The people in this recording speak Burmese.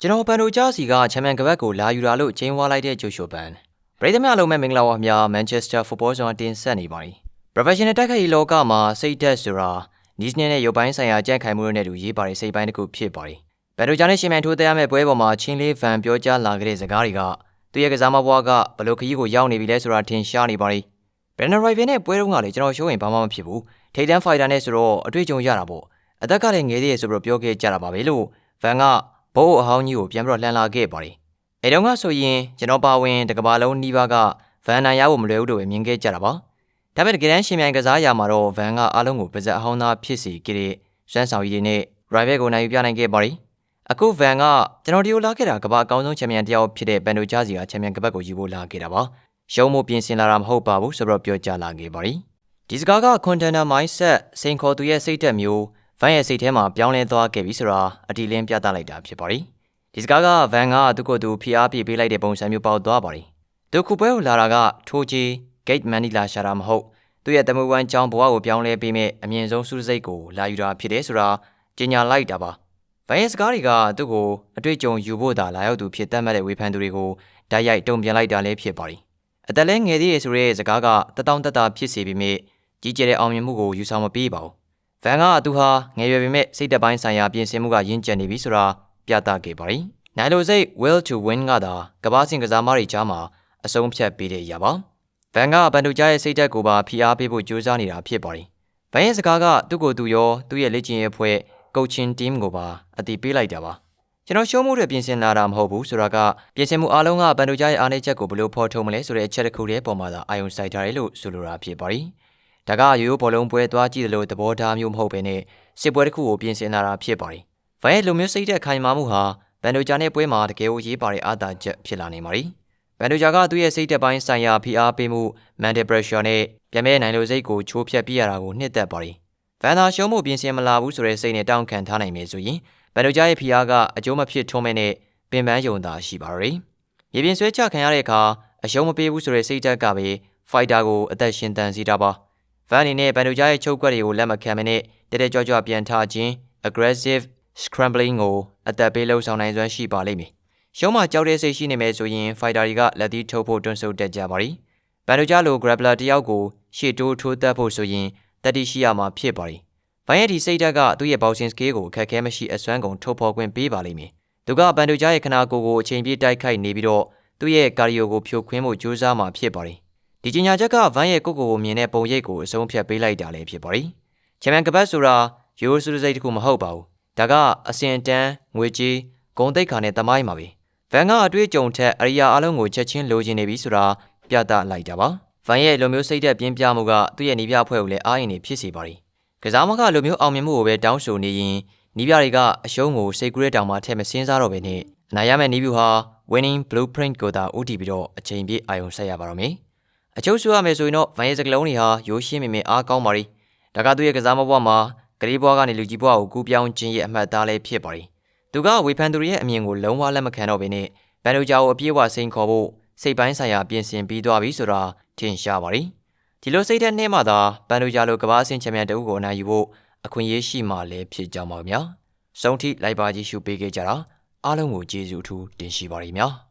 ကျွန်တော်ဘန်ဒိုကြားစီကချန်ပီယံကပတ်ကိုလာယူတာလို့ချိန်ဝါလိုက်တဲ့ဂျိုရှိုဘန်ပရိသတ်များလုံးမဲ့မင်္ဂလာပါခင်ဗျာမန်ချက်စတာဖုတ်ဘောဆောင်တင်ဆက်နေပါပြီ professional တိုက်ခိုက်ရေးလောကမှာစိတ်သက်ဆိုတာနီးစနစ်နဲ့ရုပ်ပိုင်းဆိုင်ရာကြန့်ခိုင်မှုတွေနဲ့တူရေးပါတဲ့စိတ်ပိုင်းတစ်ခုဖြစ်ပါတယ်ဘန်ဒိုဂျာနဲ့ရှင်မန်ထိုးတဲ့ရမယ့်ပွဲပေါ်မှာချင်းလေးဗန်ပြောကြားလာခဲ့တဲ့စကားတွေကသူရဲ့ကစားမဘွားကဘလို့ခရီးကိုရောက်နေပြီလဲဆိုတာထင်ရှားနေပါပြီဘန်နရိုင်ဗင်နဲ့ပွဲတုန်းကလည်းကျွန်တော်ရှိုးရင်ဘာမှမဖြစ်ဘူးထိတ်တန်းဖိုင်တာနဲ့ဆိုတော့အတွေ့အကြုံရတာပေါ့အသက်ကလည်းငယ်သေးရဲ့ဆိုပြီးပြောခဲ့ကြတာပါပဲလို့ဗန်က ဘိုးအဟောင်းကြီးကိုပြန်ပြီးတော့လှန်လာခဲ့ပါတယ်အဲတုန်းကဆိုရင်ကျွန်တော်ပါဝင်တကဘာလုံးနီးပါးကဗန်နိုင်ရဖို့မလွယ်ဘူးလို့ပဲမြင်ခဲ့ကြတာပါဒါပေမဲ့တကယ်တမ်းရှင်မြိုင်ကစားရမှာတော့ဗန်ကအားလုံးကိုပါဇက်အဟောင်းသားဖြစ်စီခဲ့တဲ့စွမ်းဆောင်ရည်တွေနဲ့ rival ကိုနိုင်ယူပြနိုင်ခဲ့ပါတယ်အခုဗန်ကကျွန်တော်ဒီကိုလာခဲ့တာကမ္ဘာအကောင်းဆုံးချန်ပီယံတစ်ယောက်ဖြစ်တဲ့ဘန်ဒိုဂျာစီကချန်ပီယံကပတ်ကိုယူဖို့လာခဲ့တာပါရှုံးမှုပြင်ဆင်လာတာမဟုတ်ပါဘူးဆိုတော့ပြောကြားလာခဲ့ပါတယ်ဒီစကားက contender mindset စိန်ခေါ်သူရဲ့စိတ်သက်မျိုး ဗန်ရဲ့စိတ်ထဲမှာပြောင်းလဲသွားခဲ့ပြီဆိုတာအတီလင်းပြသလိုက်တာဖြစ်ပါတယ်ဒီစကားကဗန်ကသူ့ကိုယ်သူဖိအားပြပေးလိုက်တဲ့ပုံစံမျိုးပေါက်သွားပါတယ်သူခုပွဲကိုလာတာကထိုးကြီး gate money လာရှာတာမဟုတ်သူ့ရဲ့တမူဝမ်းကြောင်းဘဝကိုပြောင်းလဲပေးမဲ့အမြင့်ဆုံးစုစိတ်ကိုလာယူတာဖြစ်တယ်ဆိုတာကြေညာလိုက်တာပါဗိုင်းရပ်စ်ကားတွေကသူ့ကိုအတွေ့အကြုံယူဖို့သာလာရောက်သူဖြစ်တတ်မဲ့တဲ့ဝေဖန်သူတွေကိုဓာတ်ရိုက်တုံ့ပြန်လိုက်တာလည်းဖြစ်ပါတယ်အသက်လဲငယ်သေးရဲ့ဆိုတဲ့စကားကတတောင်းတတဖြစ်စေပေမဲ့ကြီးကျယ်တဲ့အောင်မြင်မှုကိုယူဆောင်မပေးပါဘူး ဗန်ကသူဟာငယ်ရွယ်ပေမဲ့စိတ်သက်ပိုင်းဆိုင်ရာပြင်ဆင်မှုကရင့်ကျက်နေပြီဆိုတာပြသခဲ့ပါတယ်နိုင်လိုစိတ် will to win ကသာကဘာစင်ကစားမတွေကြားမှာအဆုံးဖြတ်ပေးတဲ့အရာပါဗန်ကဘန်ဒူဂျာရဲ့စိတ်သက်ကိုပါဖိအားပေးဖို့ကြိုးစားနေတာဖြစ်ပါတယ်ဗန်ရဲ့စကားကသူ့ကိုယ်သူရောသူ့ရဲ့လက်ကျင်ရဲ့ဖွဲ့ coaching team ကိုပါအတည်ပေးလိုက်တာပါကျွန်တော်ရှုံးမှုတွေပြင်ဆင်လာတာမဟုတ်ဘူးဆိုတာကပြင်ဆင်မှုအားလုံးကဘန်ဒိုဂျာရဲ့အားနည်းချက်ကိုဘယ်လိုဖော်ထုတ်မလဲဆိုတဲ့အချက်တစ်ခုတည်းပေါ်မှာသာအာယုံစိုက်ထားတယ်လို့ဆိုလိုတာဖြစ်ပါတယ်။ ဒါကရိုးရိုးဘောလုံးပွဲသွားကြည့်တယ်လို့သဘောထားမျိုးမဟုတ်ပဲနဲ့စစ်ပွဲတစ်ခုကိုပြင်ဆင်လာတာဖြစ်ပါတယ်။ဗန်ရဲ့လူမျိုးစိတ်တဲ့ခိုင်မာမှုဟာဗန်ဒိုဂျာနဲ့ပွဲမှာတကယ်ကိုရေးပါတဲ့အာသာချက်ဖြစ်လာနေပါတယ်။ဗန်ဒိုဂျာကသူ့ရဲ့စိတ်သက်ပိုင်းဆိုင်ရာဖိအားပေးမှု mental pressure နဲ့ပြန်မဲနိုင်လို့စိတ်ကိုချိုးဖျက်ပြရတာကိုနှစ်သက်ပါတယ်။ဗန်သာရှုံးမှုပြင်ဆင်မလာဘူးဆိုတဲ့စိတ်နဲ့တောင်းခံထားနိုင်မယ်ဆိုရင်ဗန်ဒိုဂျာရဲ့ဖိအားကအကျိုးမဖြစ်ထွန်းမဲ့နဲ့ပင်ပန်းယုံသာရှိပါရယ်။မြေပြင်ဆွဲချခံရတဲ့အခါအရှုံးမပေးဘူးဆိုတဲ့စိတ်ဓာတ်ကပဲ fighter ကိုအသက်ရှင်တန်စေတာပါ။ ဗန်အနေနဲ့ဘန်ဒူဂျာရဲ့ချုပ်ကွက်တွေကိုလက်မခံမနဲ့တဲတဲကြွကြွပြန်ထားခြင်း aggressive scrambling ကိုအသက်ပေးလှုပ်ဆောင်နိုင်စွမ်းရှိပါလိမ့်မည်။ရှုံးမှာကြောက်တဲ့စိတ်ရှိနေမယ်ဆိုရင် fighter တွေကလက်သီးထုတ်ဖို့တွန်းဆုပ်တတ်ကြပါရီ။ဘန်ဒူဂျာလို grappler တယောက်ကိုရှေ့တိုးထိုးတတ်ဖို့ဆိုရင်တတိရှိရမှာဖြစ်ပါရီ။ဘန်ရဲ့ဒီစိတ်ဓာတ်ကသူ့ရဲ့ boxing skill ကိုအခက်အခဲမရှိအစွမ်းကုန်ထုတ်ဖော်ခွင့်ပေးပါလိမ့်မည်။သူကဘန်ဒူဂျာရဲ့ခနာကိုယ်ကိုအချိန်ပြည့်တိုက်ခိုက်နေပြီးတော့သူ့ရဲ့ cardio ကိုဖြိုခွင်းဖို့ကြိုးစားမှာဖြစ်ပါရီ။ ဒီကြီးညာချက်ကဗန်ရဲ့ကိုကိုကိုမြင်တဲ့ပုံရိပ်ကိုအဆုံးဖြတ်ပေးလိုက်တာလည်းဖြစ်ပါ ರಿ ။ချန်ပီယံကပတ်ဆိုတာရိုးစူးစိတ်တခုမဟုတ်ပါဘူး။ဒါကအစင်တန်းငွေကြေးဂုံတိတ်ခါနဲ့တမိုင်းပါပဲ။ဗန်ကအတွေ့အကြုံထက်အရိယာအလုံးကိုချက်ချင်းလိုချင်နေပြီဆိုတာပြသလိုက်တာပါ။ဗန်ရဲ့လိုမျိုးစိတ်သက်ပြင်းပြမှုကသူ့ရဲ့နီးပြဖွဲ့ကိုလည်းအားရင်နေဖြစ်စေပါ ರಿ ။ကစားမကလိုမျိုးအောင်မြင်မှုကိုပဲတောင်းဆိုနေရင်နီးပြတွေကအရှုံးကိုစိတ်ကူးတဲ့တောင်မှထည့်မစင်းစားတော့ပဲနဲ့အနာရမယ့်နီးဗျူဟာ winning blueprint ကိုသာဦးတည်ပြီးတော့အချိန်ပြည့်အာရုံစိုက်ရပါတော့မယ်။ အချုပ်ဆိုရမယ်ဆိုရင်တော့ဗန်ရဲ့စကလုံးတွေဟာရိုးရှင်းမိမိအားကောင်းပါရီဒါကသူ့ရဲ့ကစားမဘွားမှာကလေးဘွားကနေလူကြီးဘွားကိုကူးပြောင်းခြင်းရဲ့အမှတ်သားလည်းဖြစ်ပါရီသူကဝေဖန်သူရဲ့အမြင်ကိုလုံးဝလက်မခံတော့ဘဲနဲ့ဘန်ဒိုဂျာကိုအပြည့်အဝစိန်ခေါ်ဖို့စိတ်ပိုင်းဆိုင်ရာပြင်ဆင်ပြီးသွားပြီဆိုတာထင်ရှားပါရီဒီလိုစိတ်ထဲနှဲမှသာဘန်ဒိုဂျာလိုကမ္ဘာအဆင့်ချန်ပီယံတအုပ်ကိုအနိုင်ယူဖို့အခွင့်အရေးရှိမှလည်းဖြစ်ကြမှာပါဗျာဆုံးထိလိုက်ပါကြီးရှုပေးခဲ့ကြတာအားလုံးကိုကျေးဇူးအထူးတင်ရှိပါတယ်ဗျာ